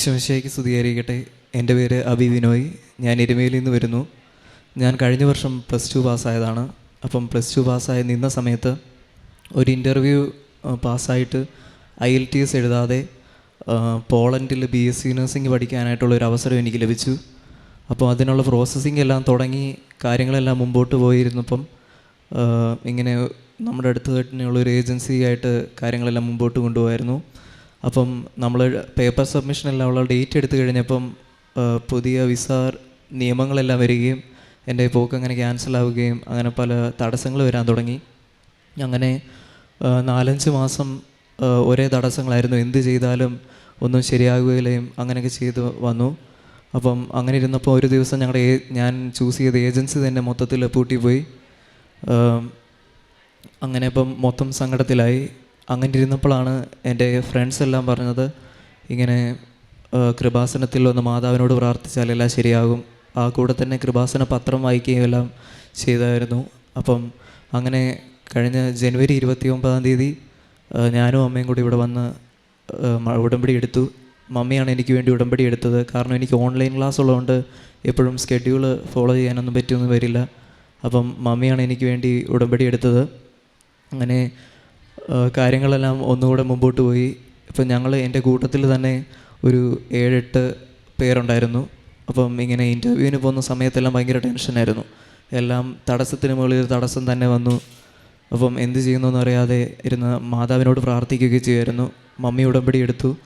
ഈശോമിശിയായിക്ക് സ്തുതിയായിരിക്കട്ടെ. എന്റെ പേര് അബി വിനോയ്. ഞാൻ എരുമയിൽ നിന്ന് വരുന്നു. ഞാൻ കഴിഞ്ഞ വർഷം പ്ലസ് ടു പാസ്സായതാണ്. അപ്പം പ്ലസ് ടു പാസ്സായി നിന്ന സമയത്ത് ഒരു ഇന്റർവ്യൂ പാസ്സായിട്ട് ഐ എൽ ടി എസ് എഴുതാതെ പോളണ്ടിൽ ബി എസ് സി നഴ്സിംഗ് പഠിക്കാനായിട്ടുള്ള ഒരു അവസരം എനിക്ക് ലഭിച്ചു. അപ്പോൾ അതിനുള്ള പ്രോസസ്സിംഗ് എല്ലാം തുടങ്ങി കാര്യങ്ങളെല്ലാം മുമ്പോട്ട് പോയിരുന്നപ്പം ഇങ്ങനെ നമ്മുടെ അടുത്ത് തന്നെയുള്ള ഒരു ഏജൻസി ആയിട്ട് കാര്യങ്ങളെല്ലാം മുമ്പോട്ട് കൊണ്ടുപോകായിരുന്നു അപ്പം നമ്മൾ പേപ്പർ സബ്മിഷൻ എല്ലാം ഉള്ള ഡേറ്റ് എടുത്തു കഴിഞ്ഞപ്പം പുതിയ വിസ നിയമങ്ങളെല്ലാം വരികയും എന്റെ പോക്ക് അങ്ങനെ ക്യാൻസൽ ആവുകയും അങ്ങനെ പല തടസ്സങ്ങൾ വരാൻ തുടങ്ങി. അങ്ങനെ നാലഞ്ച് മാസം ഒരേ തടസ്സങ്ങളായിരുന്നു. എന്ത് ചെയ്താലും ഒന്നും ശരിയാകുകയില്ലയും അങ്ങനെയൊക്കെ ചെയ്ത് വന്നു. അപ്പം അങ്ങനെ ഇരുന്നപ്പോൾ ഒരു ദിവസം ഞങ്ങളുടെ ഞാൻ ചൂസ് ചെയ്ത ഏജൻസി തന്നെ മൊത്തത്തിൽ പൂട്ടിപ്പോയി. അങ്ങനെ ഇപ്പം മൊത്തം സങ്കടത്തിലായി. അങ്ങനെ ഇരുന്നപ്പോഴാണ് എന്റെ ഫ്രണ്ട്സ് എല്ലാം പറഞ്ഞത് ഇങ്ങനെ കൃപാസനത്തിൽ ഒന്ന് മാതാവിനോട് പ്രാർത്ഥിച്ചാൽ എല്ലാം ശരിയാകും. ആ കൂടെ തന്നെ കൃപാസന പത്രം വായിക്കുകയും എല്ലാം ചെയ്തായിരുന്നു. അപ്പം അങ്ങനെ കഴിഞ്ഞ ജനുവരി ഇരുപത്തി ഒമ്പതാം തീയതി ഞാനും അമ്മയും കൂടി ഇവിടെ വന്ന് ഉടമ്പടി എടുത്തു. മമ്മിയാണ് എനിക്ക് വേണ്ടി ഉടമ്പടി എടുത്തത്. കാരണം എനിക്ക് ഓൺലൈൻ ക്ലാസ് ഉള്ളതുകൊണ്ട് എപ്പോഴും സ്കെഡ്യൂൾ ഫോളോ ചെയ്യാനൊന്നും പറ്റിയൊന്നും വരില്ല. അപ്പം മമ്മിയാണ് എനിക്ക് വേണ്ടി ഉടമ്പടി എടുത്തത്. അങ്ങനെ കാര്യങ്ങളെല്ലാം ഒന്നുകൂടെ മുമ്പോട്ട് പോയി. ഇപ്പം ഞങ്ങൾ എന്റെ കൂട്ടത്തിൽ തന്നെ ഒരു ഏഴെട്ട് പേരുണ്ടായിരുന്നു. അപ്പം ഇങ്ങനെ ഇന്റർവ്യൂവിന് പോകുന്ന സമയത്തെല്ലാം ഭയങ്കര ടെൻഷനായിരുന്നു. എല്ലാം തടസ്സത്തിന് മുകളിൽ തടസ്സം തന്നെ വന്നു. അപ്പം എന്ത് ചെയ്യുന്നു അറിയാതെ ഇരുന്ന് മാതാവിനോട് പ്രാർത്ഥിക്കുകയൊക്കെ ചെയ്യുമായിരുന്നു. മമ്മി ഉടമ്പടി എടുത്തു.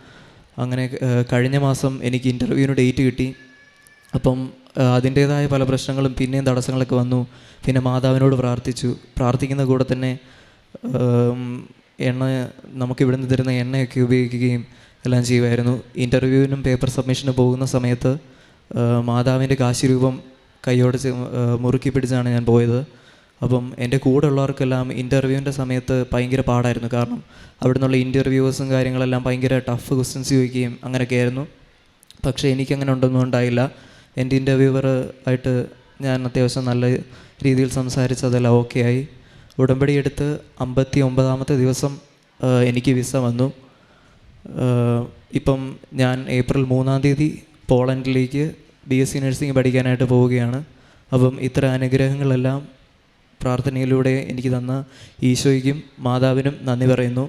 അങ്ങനെ കഴിഞ്ഞ മാസം എനിക്ക് ഇന്റർവ്യൂവിന് ഡേറ്റ് കിട്ടി. അപ്പം അതിന്റേതായ പല പ്രശ്നങ്ങളും പിന്നെയും തടസ്സങ്ങളൊക്കെ വന്നു. പിന്നെ മാതാവിനോട് പ്രാർത്ഥിച്ചു. പ്രാർത്ഥിക്കുന്ന കൂടെ തന്നെ എണ്ണ നമുക്ക് തരുന്ന എണ്ണയൊക്കെ ഉപയോഗിക്കുകയും എല്ലാം ചെയ്യുമായിരുന്നു. ഇന്റർവ്യൂവിനും പേപ്പർ സബ്മിഷന് പോകുന്ന സമയത്ത് മാതാവിന്റെ കാശിരൂപം കൈയോടെ മുറുക്കി പിടിച്ചാണ് ഞാൻ പോയത്. അപ്പം എന്റെ കൂടെ ഉള്ളവർക്കെല്ലാം ഇന്റർവ്യൂവിന്റെ സമയത്ത് ഭയങ്കര പാടായിരുന്നു. കാരണം അവിടെ നിന്നുള്ള ഇന്റർവ്യൂവേഴ്സും കാര്യങ്ങളെല്ലാം ഭയങ്കര ടഫ് ക്വസ്റ്റ്യൻസ് ചോദിക്കുകയും അങ്ങനെയൊക്കെ ആയിരുന്നു. പക്ഷേ എനിക്കങ്ങനെ ഉണ്ടൊന്നും ഉണ്ടായില്ല. എന്റെ ഇന്റർവ്യൂവർ ആയിട്ട് ഞാൻ അത്യാവശ്യം നല്ല രീതിയിൽ സംസാരിച്ചതെല്ലാം ഓക്കെ ആയി. ഉടമ്പടി എടുത്ത് അമ്പത്തി ഒമ്പതാമത്തെ ദിവസം എനിക്ക് വിസ വന്നു. ഇപ്പം ഞാൻ ഏപ്രിൽ മൂന്നാം തീയതി പോളണ്ടിലേക്ക് ബി എസ് സി നഴ്സിംഗ് പഠിക്കാനായിട്ട് പോവുകയാണ്. അപ്പം ഇത്ര അനുഗ്രഹങ്ങളെല്ലാം പ്രാർത്ഥനയിലൂടെ എനിക്ക് തന്ന ഈശോയ്ക്കും മാതാവിനും നന്ദി പറയുന്നു.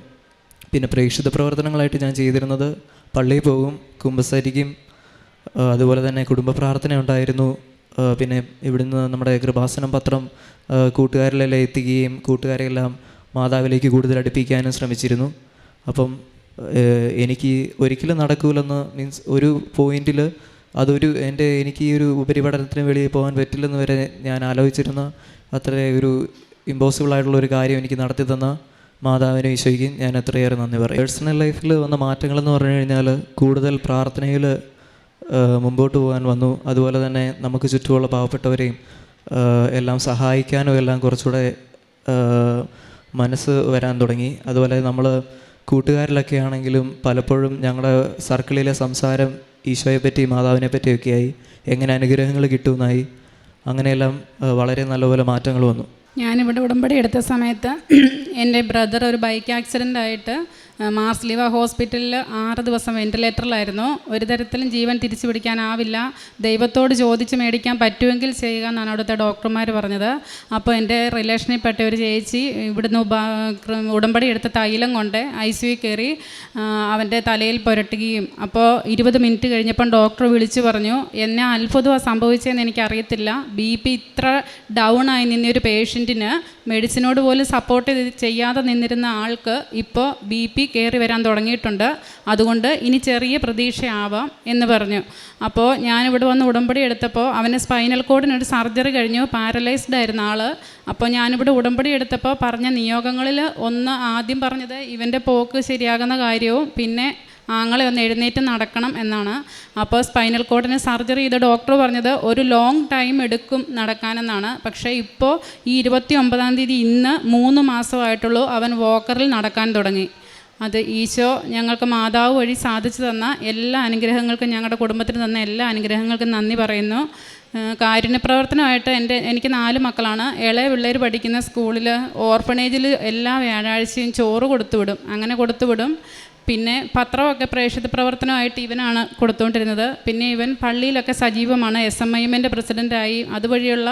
പിന്നെ പ്രേക്ഷിത പ്രവർത്തനങ്ങളായിട്ട് ഞാൻ ചെയ്തിരുന്നത് പള്ളിയിൽ പോകും കുമ്പസാരിക്കും അതുപോലെ തന്നെ കുടുംബ പ്രാർത്ഥന ഉണ്ടായിരുന്നു. പിന്നെ ഇവിടുന്ന് നമ്മുടെ കൃപാസനം പത്രം കൂട്ടുകാരിലെല്ലാം എത്തിക്കുകയും കൂട്ടുകാരെല്ലാം മാതാവിലേക്ക് കൂടുതൽ അടുപ്പിക്കാനും ശ്രമിച്ചിരുന്നു. അപ്പം എനിക്ക് ഒരിക്കലും നടക്കൂലെന്ന് മീൻസ് ഒരു പോയിന്റിൽ അതൊരു എന്റെ എനിക്ക് ഈ ഒരു ഉപരിപഠനത്തിന് വെളിയിൽ പോകാൻ പറ്റില്ലെന്ന് വരെ ഞാൻ ആലോചിച്ചിരുന്ന അത്ര ഒരു ഇമ്പോസിബിൾ ആയിട്ടുള്ള ഒരു കാര്യം എനിക്ക് നടത്തി തന്ന മാതാവിനെ ഈശോയ്ക്കും ഞാൻ എത്രയേറെ നന്ദി പറയും. പേഴ്സണൽ ലൈഫിൽ വന്ന മാറ്റങ്ങളെന്ന് പറഞ്ഞു കഴിഞ്ഞാൽ കൂടുതൽ പ്രാർത്ഥനയിൽ മുമ്പോട്ട് പോകാൻ വന്നു. അതുപോലെ തന്നെ നമുക്ക് ചുറ്റുമുള്ള പാവപ്പെട്ടവരെയും എല്ലാം സഹായിക്കാനും എല്ലാം കുറച്ചുകൂടെ മനസ്സ് വരാൻ തുടങ്ങി. അതുപോലെ നമ്മൾ കൂട്ടുകാരിലൊക്കെ ആണെങ്കിലും പലപ്പോഴും ഞങ്ങളുടെ സർക്കിളിലെ സംസാരം ഈശോയെ പറ്റി മാതാവിനെ പറ്റിയൊക്കെയായി എങ്ങനെ അനുഗ്രഹങ്ങൾ കിട്ടുമെന്നായി. അങ്ങനെയെല്ലാം വളരെ നല്ലപോലെ മാറ്റങ്ങൾ വന്നു. ഞാനിവിടെ ഉടമ്പടി എടുത്ത സമയത്ത് എന്റെ ബ്രദർ ഒരു ബൈക്ക് ആക്സിഡന്റ് ആയിട്ട് ആ, മാർസ് ലീവ ഹോസ്പിറ്റലിൽ ആറ് ദിവസം വെന്റിലേറ്ററിലായിരുന്നു ഒരു തരത്തിലും ജീവൻ തിരിച്ചു പിടിക്കാനാവില്ല ദൈവത്തോട് ചോദിച്ച് മേടിക്കാൻ പറ്റുമെങ്കിൽ ചെയ്യുക എന്നാണ് അവിടുത്തെ ഡോക്ടർമാർ പറഞ്ഞത്. അപ്പോൾ എന്റെ റിലേഷനിൽപ്പെട്ട ഒരു ചേച്ചി ഇവിടുന്ന് ഉടമ്പടി എടുത്ത തൈലം കൊണ്ട് ഐ സി യു കയറി അവന്റെ തലയിൽ പുരട്ടുകയും. അപ്പോൾ ഇരുപത് മിനിറ്റ് കഴിഞ്ഞപ്പം ഡോക്ടർ വിളിച്ചു പറഞ്ഞു എന്നെ അത്ഭുതമാണ് സംഭവിച്ചതെന്ന് എനിക്കറിയത്തില്ല. ബി പി ഇത്ര ഡൗൺ ആയി നിന്ന ഒരു പേഷ്യന്റിന് മെഡിസിനോട് പോലും സപ്പോർട്ട് ചെയ്യാതെ നിന്നിരുന്ന ആൾക്ക് ഇപ്പോൾ ബി പി കയറി വരാൻ തുടങ്ങിയിട്ടുണ്ട്. അതുകൊണ്ട് ഇനി ചെറിയ പ്രതീക്ഷയാവാം എന്ന് പറഞ്ഞു. അപ്പോൾ ഞാനിവിടെ വന്ന് ഉടമ്പടി എടുത്തപ്പോൾ അവന് സ്പൈനൽ കോഡിനൊരു സർജറി കഴിഞ്ഞു. പാരലൈസ്ഡ് ആയിരുന്ന ആൾ അപ്പോൾ ഞാനിവിടെ ഉടമ്പടി എടുത്തപ്പോൾ പറഞ്ഞ നിയോഗങ്ങളിൽ ഒന്ന് ആദ്യം പറഞ്ഞത് ഇവന്റെ പോക്ക് ശരിയാകുന്ന കാര്യവും പിന്നെ ആങ്ങളെ ഒന്ന് എഴുന്നേറ്റ് നടക്കണം എന്നാണ്. അപ്പോൾ സ്പൈനൽ കോഡിന് സർജറി ചെയ്ത ഡോക്ടർ പറഞ്ഞത് ഒരു ലോങ് ടൈം എടുക്കും നടക്കാനെന്നാണ്. പക്ഷേ ഇപ്പോൾ ഈ ഇരുപത്തി ഒമ്പതാം തീയതി ഇന്ന് മൂന്ന് മാസമായിട്ടുള്ളൂ അവൻ വോക്കറിൽ നടക്കാൻ തുടങ്ങി. അത് ഈശോ ഞങ്ങൾക്ക് മാതാവ് വഴി സാധിച്ചു തന്ന എല്ലാ അനുഗ്രഹങ്ങൾക്കും ഞങ്ങളുടെ കുടുംബത്തിന് തന്ന എല്ലാ അനുഗ്രഹങ്ങൾക്കും നന്ദി പറയുന്നു. കാരുണ്യ കാരുണ്യപ്രവർത്തനമായിട്ട് എന്റെ എനിക്ക് നാല് മക്കളാണ്. ഇളയ പിള്ളേർ പഠിക്കുന്ന സ്കൂളിൽ ഓർഫണേജിൽ എല്ലാ വ്യാഴാഴ്ചയും ചോറ് കൊടുത്തുവിടും അങ്ങനെ കൊടുത്തുവിടും പിന്നെ പത്രമൊക്കെ പ്രേക്ഷിത പ്രവർത്തനമായിട്ട് ഇവനാണ് കൊടുത്തുകൊണ്ടിരുന്നത്. പിന്നെ ഇവൻ പള്ളിയിലൊക്കെ സജീവമാണ്. എസ് എം ഐ എമ്മിന്റെ പ്രസിഡന്റായി അതുവഴിയുള്ള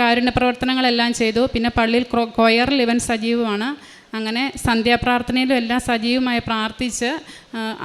കാരുണ്യ പ്രവർത്തനങ്ങളെല്ലാം ചെയ്തു. പിന്നെ പള്ളിയിൽ കൊയറിൽ ഇവൻ സജീവമാണ്. അങ്ങനെ സന്ധ്യാപ്രാർത്ഥനയിലും എല്ലാം സജീവമായി പ്രാർത്ഥിച്ച്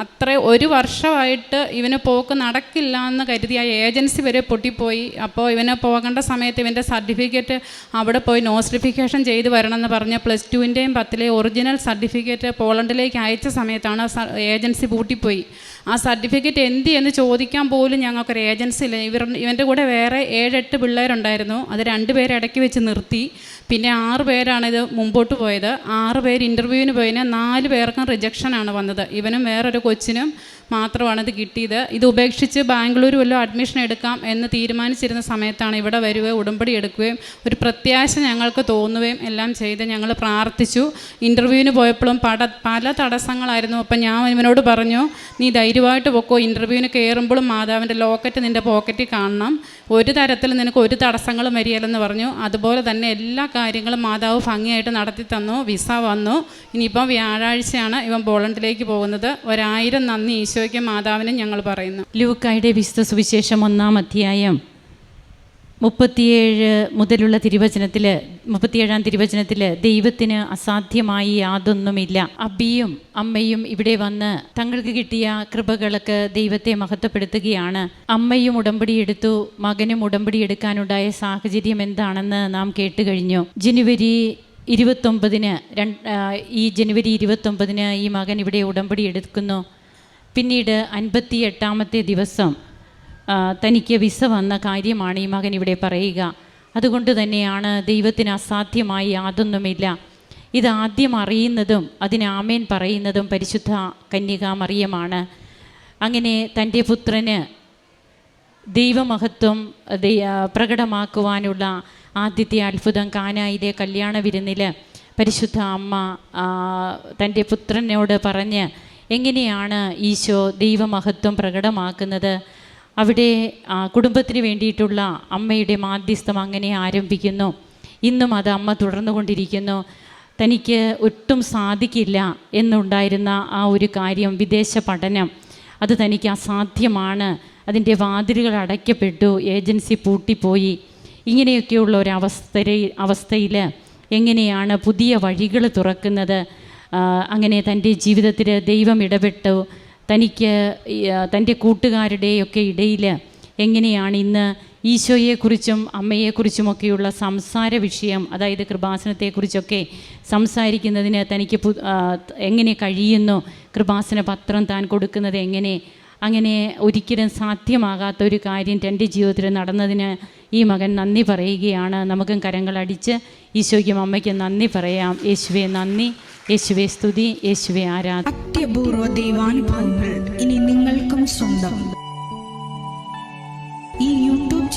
അത്ര ഒരു വർഷമായിട്ട് ഇവന് പോക്ക് നടക്കില്ല എന്ന് കരുതി ആ ഏജൻസി വരെ പൊട്ടിപ്പോയി. അപ്പോൾ ഇവന് പോകേണ്ട സമയത്ത് ഇവന്റെ സർട്ടിഫിക്കറ്റ് അവിടെ പോയി നോസ്റ്റിഫിക്കേഷൻ ചെയ്ത് എന്ന് പറഞ്ഞ് പ്ലസ് ടുവിന്റെയും പത്തിലെയും ഒറിജിനൽ സർട്ടിഫിക്കറ്റ് പോളണ്ടിലേക്ക് അയച്ച സമയത്താണ് ഏജൻസി പൂട്ടിപ്പോയി. ആ സർട്ടിഫിക്കറ്റ് എന്ത് എന്ന് ചോദിക്കാൻ പോലും ഞങ്ങൾക്കൊരു ഏജൻസി ഇല്ല. ഇവർ ഇവന്റെ കൂടെ വേറെ ഏഴെട്ട് പിള്ളേരുണ്ടായിരുന്നു. അത് രണ്ട് പേരെ ഇടയ്ക്ക് വെച്ച് നിർത്തി. പിന്നെ ആറ് പേരാണ് ഇത് മുമ്പോട്ട് പോയത്. ആറ് പേര് ഇന്റർവ്യൂവിന് പോയതിന് നാല് പേർക്കും റിജക്ഷനാണ് വന്നത്. ഇവനും വേറൊരു കൊച്ചിനും മാത്രമാണ് ഇത് കിട്ടിയത്. ഇത് ഉപേക്ഷിച്ച് ബാംഗ്ലൂർ വല്ലതും അഡ്മിഷൻ എടുക്കാം എന്ന് തീരുമാനിച്ചിരുന്ന സമയത്താണ് ഇവിടെ വരികയും ഉടമ്പടി എടുക്കുകയും ഒരു പ്രത്യാശ ഞങ്ങൾക്ക് തോന്നുകയും എല്ലാം ചെയ്ത് ഞങ്ങൾ പ്രാർത്ഥിച്ചു. ഇന്റർവ്യൂവിന് പോയപ്പോഴും പട പല തടസ്സങ്ങളായിരുന്നു. അപ്പം ഞാൻ ഇവനോട് പറഞ്ഞു നീ ധൈര്യമായിട്ട് പൊക്കോ ഇന്റർവ്യൂവിന് കയറുമ്പോഴും മാതാവിന്റെ ലോക്കറ്റ് നിന്റെ പോക്കറ്റിൽ കാണണം. ഒരു തരത്തിൽ നിനക്ക് ഒരു തടസ്സങ്ങളും വരികയില്ലെന്ന് പറഞ്ഞു. അതുപോലെ തന്നെ എല്ലാ കാര്യങ്ങളും മാതാവ് ഭംഗിയായിട്ട് നടത്തി തന്നു. വിസ വന്നു. ഇനിയിപ്പം വ്യാഴാഴ്ചയാണ് ഇവൻ പോളണ്ടിലേക്ക് പോകുന്നത്. ഒരായിരം നന്ദി ഈശോയ്ക്ക് മാതാവിനും ഞങ്ങൾ പറയുന്നു. ലൂക്കായുടെ വിശുദ്ധ സുവിശേഷം ഒന്നാം അധ്യായം മുപ്പത്തിയേഴ് മുതലുള്ള തിരുവചനത്തിൽ മുപ്പത്തിയേഴാം തിരുവചനത്തിൽ ദൈവത്തിന് അസാധ്യമായി യാതൊന്നുമില്ല. അബിയും അമ്മയും ഇവിടെ വന്ന് തങ്ങൾക്ക് കിട്ടിയ കൃപകൾക്ക് ദൈവത്തെ മഹത്വപ്പെടുത്തുകയാണ്. അമ്മയും ഉടമ്പടി എടുത്തു മകനും ഉടമ്പടി എടുക്കാനുണ്ടായ സാഹചര്യം എന്താണെന്ന് നാം കേട്ടുകഴിഞ്ഞു. ജനുവരി ഇരുപത്തൊമ്പതിന് രണ്ട് ഈ ജനുവരി ഇരുപത്തൊമ്പതിന് ഈ മകൻ ഇവിടെ ഉടമ്പടി എടുക്കുന്നു. പിന്നീട് അൻപത്തി എട്ടാമത്തെ ദിവസം തനിക്ക് വിസ വന്ന കാര്യമാണ് ഈ മകൻ ഇവിടെ പറയുക. അതുകൊണ്ട് തന്നെയാണ് ദൈവത്തിന് അസാധ്യമായി യാതൊന്നുമില്ല. ഇത് ആദ്യം അറിയുന്നതും അതിന് ആമേൻ പറയുന്നതും പരിശുദ്ധ കന്യക മറിയമാണ്. അങ്ങനെ തന്റെ പുത്രന് ദൈവമഹത്വം പ്രകടമാക്കുവാനുള്ള ആദ്യത്തെ അത്ഭുതം കാനായിലെ കല്യാണ വിരുന്നിൽ പരിശുദ്ധ അമ്മ തന്റെ പുത്രനോട് പറഞ്ഞ് എങ്ങനെയാണ് ഈശോ ദൈവമഹത്വം പ്രകടമാക്കുന്നത്? അവിടെ കുടുംബത്തിന് വേണ്ടിയിട്ടുള്ള അമ്മയുടെ മാധ്യസ്ഥം അങ്ങനെ ആരംഭിക്കുന്നു. ഇന്നും അത് അമ്മ തുടർന്നുകൊണ്ടിരിക്കുന്നു. തനിക്ക് ഒട്ടും സാധിക്കില്ല എന്നുണ്ടായിരുന്ന ആ ഒരു കാര്യം വിദേശ പഠനം അത് തനിക്ക് അസാധ്യമാണ്. അതിന്റെ വാതിലുകൾ അടയ്ക്കപ്പെട്ടു. ഏജൻസി പൂട്ടിപ്പോയി. ഇങ്ങനെയൊക്കെയുള്ള ഒരു അവസ്ഥ അവസ്ഥയിൽ എങ്ങനെയാണ് പുതിയ വഴികൾ തുറക്കുന്നത്? അങ്ങനെ തന്റെ ജീവിതത്തിൽ ദൈവം ഇടപെട്ടു. തനിക്ക് തന്റെ കൂട്ടുകാരുടെയൊക്കെ ഇടയിൽ എങ്ങനെയാണ് ഇന്ന് ഈശോയെക്കുറിച്ചും അമ്മയെക്കുറിച്ചുമൊക്കെയുള്ള സംസാര വിഷയം അതായത് കൃപാസനത്തെക്കുറിച്ചൊക്കെ സംസാരിക്കുന്നതിന് തനിക്ക് എങ്ങനെ കഴിയുന്നു കൃപാസന പത്രം താൻ കൊടുക്കുന്നത് എങ്ങനെ അങ്ങനെ ഒരിക്കലും സാധ്യമാകാത്ത ഒരു കാര്യം തന്റെ ജീവിതത്തിൽ നടന്നതിന് ഈ മകൻ നന്ദി പറയുകയാണ്. നമുക്കും കരങ്ങളടിച്ച് ഈശോയ്ക്കും അമ്മയ്ക്കും നന്ദി പറയാം. യേശുവെ നന്ദി. യേശുവെ സ്തുതി. യേശുവെ ആരാധന. അത്യപൂർവ ദൈവാനുഭവങ്ങൾ ഇനി നിങ്ങൾക്കും സ്വന്തം.